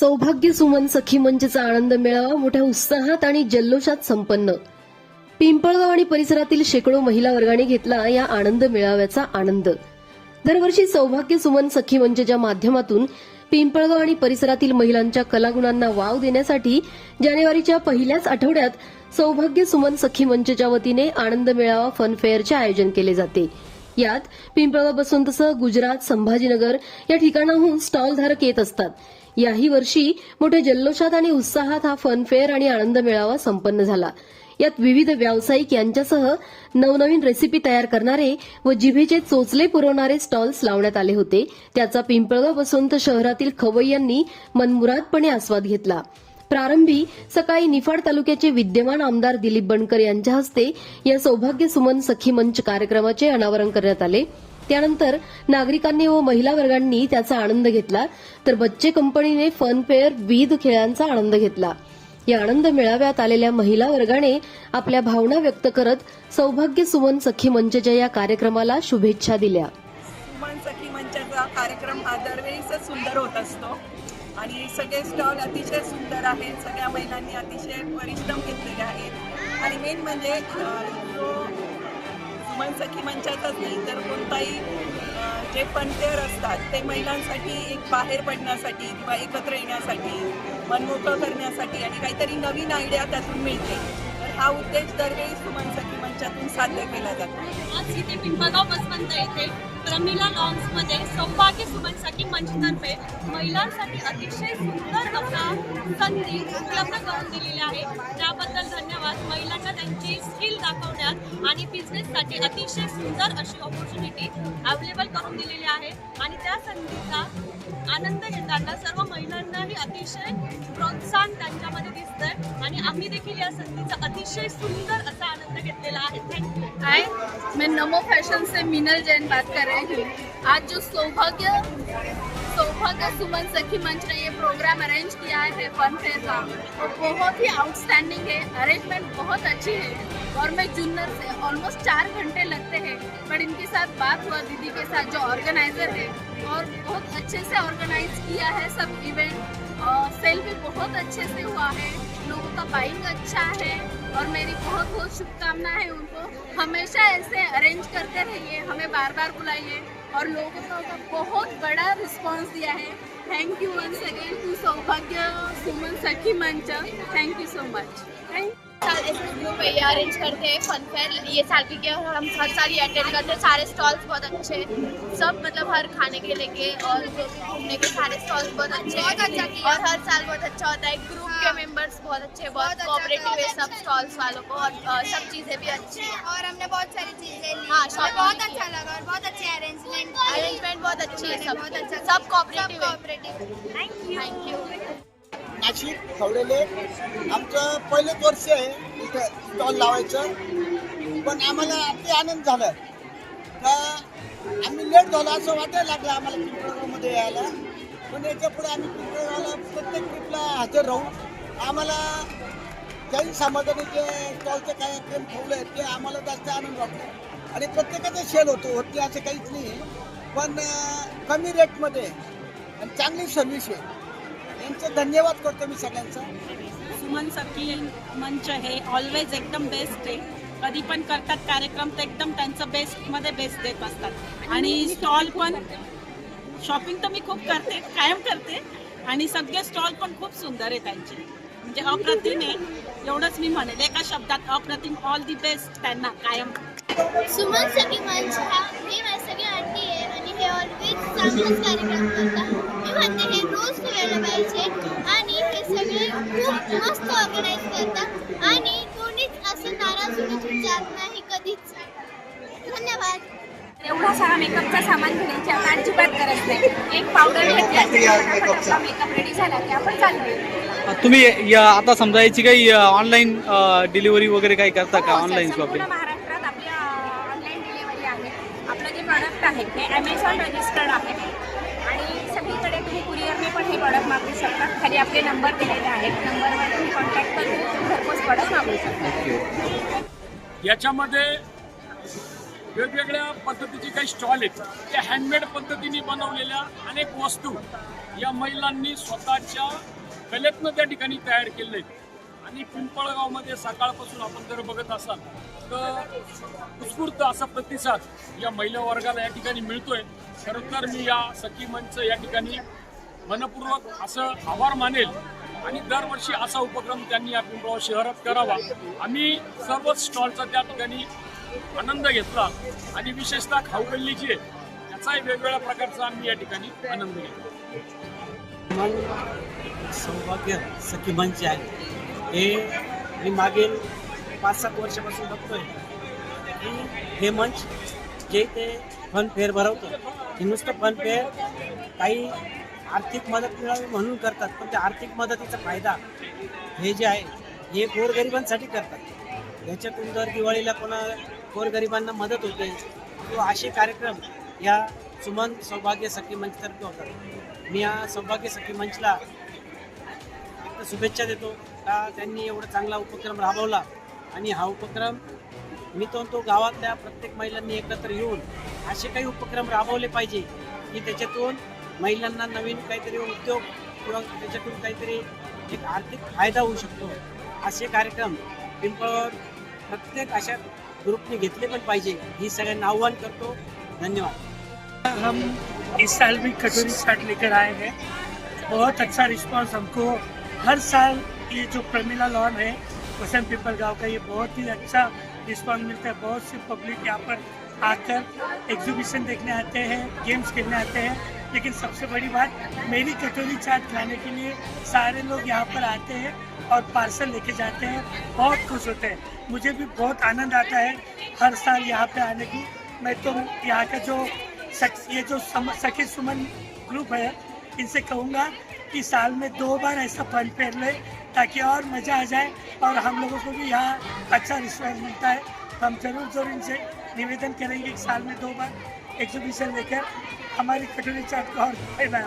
सौभाग्य सुमन सखी मंचचा आनंद मेळावा मोठ्या उत्साहात आणि जल्लोषात संपन्न. पिंपळगाव आणि परिसरातील शेकडो महिला वर्गाने घेतला या आनंद मेळाव्याचा आनंद. दरवर्षी सौभाग्य सुमन सखी म्हणजे मंचच्या माध्यमातून पिंपळगाव आणि परिसरातील महिलांच्या कलागुणांना वाव देण्यासाठी जानेवारीच्या पहिल्याच आठवड्यात सौभाग्य सुमन सखी म्हणजे मंचच्या वतीने आनंद मेळावा फन फेअरचे आयोजन केले जाते. यात पिंपळगाव तसं गुजरात संभाजीनगर या ठिकाणाहून स्टॉलधारक येत असतात. याही वर्षी मोठ्या जल्लोषात आणि उत्साहात हा फनफेअर आणि आनंद मेळावा संपन्न झाला. यात विविध व्यावसायिक यांच्यासह नवनवीन रेसिपी तयार करणारे व जिभेचे चोचले पुरवणारे स्टॉल्स लावण्यात आले होते. त्याचा पिंपळगाव वसंत शहरातील खवय्यांनी मनमुरादपणे आस्वाद घेतला. प्रारंभी सकाळी निफाड तालुक्याचे विद्यमान आमदार दिलीप बनकर यांच्या हस्ते या सौभाग्य सुमन सखी मंच कार्यक्रमाचे अनावरण करण्यात आले. त्यानंतर नागरिकांनी व महिला वर्गांनी त्याचा आनंद घेतला. तर बच्चे कंपनीने फन फेअर विविध खेळांचा आनंद घेतला. या आनंद मेळाव्यात आलेल्या महिला वर्गाने आपल्या भावना व्यक्त करत सौभाग्य सुमन सखी मंचच्या या कार्यक्रमाला शुभेच्छा दिल्या. सुमन सखी मंचाचा कार्यक्रम हा दरवेळीच सुंदर होत असतो. आणि सगळे स्टॉल अतिशय सुंदर आहेत. सगळ्या महिलांनी अतिशय परिश्रम घेतलेले आहेत. आणि मेन म्हणजे जो सुमन सखी मंचाचाच नाही तर काही जे फनफेअर असतात ते महिलांसाठी एक बाहेर पडण्यासाठी किंवा एकत्र येण्यासाठी मनमोकळं करण्यासाठी आणि काहीतरी नवीन आयडिया त्यातून मिळते. तर हा उद्देश दरवेळी सुमन सखी याच्यातून साध्य केला जातो. आज इथे पिंपळगाव बसवंत येथे प्रमिला लॉन्समध्ये सौभाग्य सुमनसाठी मंचतर्फे महिलांसाठी अतिशय सुंदर असा संधी उपलब्ध करून दिलेली आहे. त्याबद्दल धन्यवाद. महिलांना त्यांची स्किल दाखवण्यात आणि बिझनेससाठी अतिशय सुंदर अशी ऑपॉर्च्युनिटी अवेलेबल करून दिलेली आहे. आणि त्या संधीचा आनंद घेताना सर्व महिलांनाही अतिशय प्रोत्साहन त्यांच्यामध्ये दिसतंय. आणि आम्ही देखील या संधीचा अतिशय सुंदर असा आनंद घेतो हाय मैं नमो फ़ैशन से मीनल जैन बात कर रही हूँ। आज जो सौभाग्य सौभाग्य सुमन सखी मंच ने ये प्रोग्राम अरेंज किया है फन फेयर का, वो बहुत ही आउटस्टैंडिंग है। अरेंजमेंट बहुत अच्छी है। और मैं जुन्नर से ऑलमोस्ट चार घंटे लगते हैं बट इनके साथ बात हुआ दीदी के साथ जो ऑर्गेनाइजर है, और बहुत अच्छे से ऑर्गेनाइज किया है सब इवेंट सेल भी बहुत अच्छे से हुआ है। लोगों का बाइंग अच्छा है। और मेरी बहुत बहुत शुभकामनाएँ हैं उनको। हमेशा ऐसे अरेंज करते रहिए हमें बार बार बुलाइए और लोगों का का बहुत बड़ा रिस्पांस दिया है। Thank you once again to Saubhagya Suman Sakhi मंच। थैंक यू सो मच साल ऐसे ग्रुप ये अरेंज करते हैं फन फेयर ये साल की क्या हम हर साल ये अटेंड करते हैं। सारे स्टॉल्स बहुत अच्छे सब मतलब हर खाने के लेके और घूमने के सारे स्टॉल्स बहुत अच्छे अच्छा और हर साल बहुत अच्छा होता है। ग्रुप के मेंबर्स बहुत अच्छे बहुत कोऑपरेटिव है सब स्टॉल्स वालों को और सब चीज़ें भी अच्छी हैं। और हमने बहुत सारी चीजें ली। हाँ, shopping बहुत। अच्छा लगा और बहुत अच्छे अरेंजमेंट अरेंजमेंट बहुत अच्छी है सब बहुत अच्छा। सब कोऑपरेटिव है। Cooperative thank you Nashik Khawdele आमचं पहिलंच वर्ष आहे इथं स्टॉल लावायचं. पण आम्हाला अति आनंद झाला. का आम्ही लेट झालो असं वाटायला लागलं आम्हाला पिंपळगावमध्ये यायला. पण याच्यापुढे आम्ही पिंपळगावला प्रत्येक ट्रिपला हजर राहू. आम्हाला जैन समाजाने जे स्टॉलचे कार्यक्रम ठेवले आहेत ते आम्हाला जास्त आनंद वाटतो. आणि प्रत्येकाचा शेल होतो होत असं काहीच नाही. पण कमी रेटमध्ये आणि चांगली सर्व्हिस आहे. यांचं धन्यवाद करतो मी सगळ्यांचा. सुमन सखी मंच हे ऑलवेज एकदम बेस्ट आहे. कधी पण करतात कार्यक्रम तर एकदम त्यांचं बेस्टमध्ये बेस्ट देत असतात. आणि स्टॉल पण शॉपिंग तर मी खूप करते कायम करते. आणि सगळे स्टॉल पण खूप सुंदर आहे त्यांचे. म्हणजे अप्रतिम आहे. एवढंच मी म्हणेल. एका शब्दात अप्रतिम. ऑल दी बेस्ट त्यांना कायम. सुमन सखी मंच हा माझी सगळी आंटी आहे आणि हे ऑलवेज चांगलाच कार्यक्रम करतात. मी म्हणते हे रोज ठेवायला पाहिजे आणि हे सगळे खूप मस्त ऑर्गनाईज करतात. आणि कोणीच असं नाराज होऊन जात नाही कधीच. धन्यवाद. एवढा सारा मेकअपचा सामान घेण्याची आता अजिबात गरज नाही. एक पावडर घेतला मेकअप रेडी झाला की आपण चालू तुम्ही या आता समजा याची काही ऑनलाईन डिलिव्हरी वगैरे काही करता का? ऑनलाईन संपूर्ण शॉपिंग महाराष्ट्रात आपल्या ऑनलाईन डिलिव्हरी आहे. आपलं जे प्रॉडक्ट आहे ते ॲमेझॉन रजिस्टर्ड आहे. आणि सगळीकडे तुम्ही कुरिअरने पण हे प्रॉडक्ट मागवू शकता. खाली आपले नंबर दिलेले आहेत. नंबरवर तुम्ही कॉन्टॅक्ट करून घरपोच प्रॉडक्ट मागवू शकता. याच्यामध्ये वेगवेगळ्या पद्धतीचे काही स्टॉल आहेत. त्या हँडमेड पद्धतीने बनवलेल्या अनेक वस्तू या महिलांनी स्वतःच्या कलेतनं त्या ठिकाणी तयार केलेलं आहेत आणि पिंपळगावमध्ये सकाळपासून आपण जर बघत असाल तर उत्स्फूर्त असा प्रतिसाद या महिला वर्गाला या ठिकाणी मिळतोय. खरं तर मी या सखी मंच या ठिकाणी मनपूर्वक असं आभार मानेल. आणि दरवर्षी असा उपक्रम त्यांनी या पिंपळगाव शहरात करावा. आम्ही सर्वच स्टॉलचा त्या ठिकाणी आनंद घेतला. आणि विशेषतः खाऊगल्लीची आहे. याचाही वेगवेगळ्या प्रकारचा आम्ही या ठिकाणी आनंद घेतला. सौभाग्य सखी मंच आहे. हे मी मागील पाच सात वर्षापासून बघतोय. की हे मंच जे ते फन फेअर भरवतं हे नुसतं फन फेअर काही आर्थिक मदत मिळावी म्हणून करतात पण त्या आर्थिक मदतीचा फायदा हे जे आहे हे गोरगरिबांसाठी करतात. याच्यातून जर दिवाळीला कोणा गोरगरिबांना मदत होते किंवा असे कार्यक्रम या सुमन सौभाग्य सखी मंचतर्फे होतात. मी या सौभाग्य सखी मंचला शुभेच्छा देतो. का त्यांनी एवढा चांगला उपक्रम राबवला? आणि हा उपक्रम मी तो तो गावातल्या प्रत्येक महिलांनी एकत्र येऊन असे काही उपक्रम राबवले पाहिजे की त्याच्यातून महिलांना नवीन काहीतरी उद्योग किंवा त्याच्यातून काहीतरी एक आर्थिक फायदा होऊ शकतो. असे कार्यक्रम पिंपळवर प्रत्येक अशा ग्रुपने घेतले पण पाहिजे. ही सगळ्यांना आव्हान करतो. धन्यवाद. हम इस साल भी कटोरी छाट लेकर आए हैं. बहुत अच्छा रिस्पांस हमको हर साल ये जो प्रमिला लॉन है, वसंत पिपल गाँव का ये बहुत ही अच्छा रिस्पॉन्स मिलता है। बहुत सी पब्लिक यहाँ पर आकर एग्जीबिशन देखने आते हैं गेम्स खेलने आते हैं। लेकिन सबसे बड़ी बात, मेरी कटोरी चाट खाने के लिए सारे लोग यहाँ पर आते हैं और पार्सल लेके जाते हैं। बहुत खुश होते हैं। मुझे भी बहुत आनंद आता है हर साल यहाँ पे आने की। मैं तो यहाँ का जो सख- ये जो सखी सुमन ग्रुप है, इनसे कहूँगा कि साल में दो बार ऐसा फन फेर ले ताकि और मज़ा आ जाए और हम लोगों को भी यहाँ अच्छा रिस्पॉन्स मिलता है। हम जरूर जरूर इनसे निवेदन करेंगे कि साल में दो बार एग्जीबिशन लेकर हमारी कटोरी चाट को और फैलाएं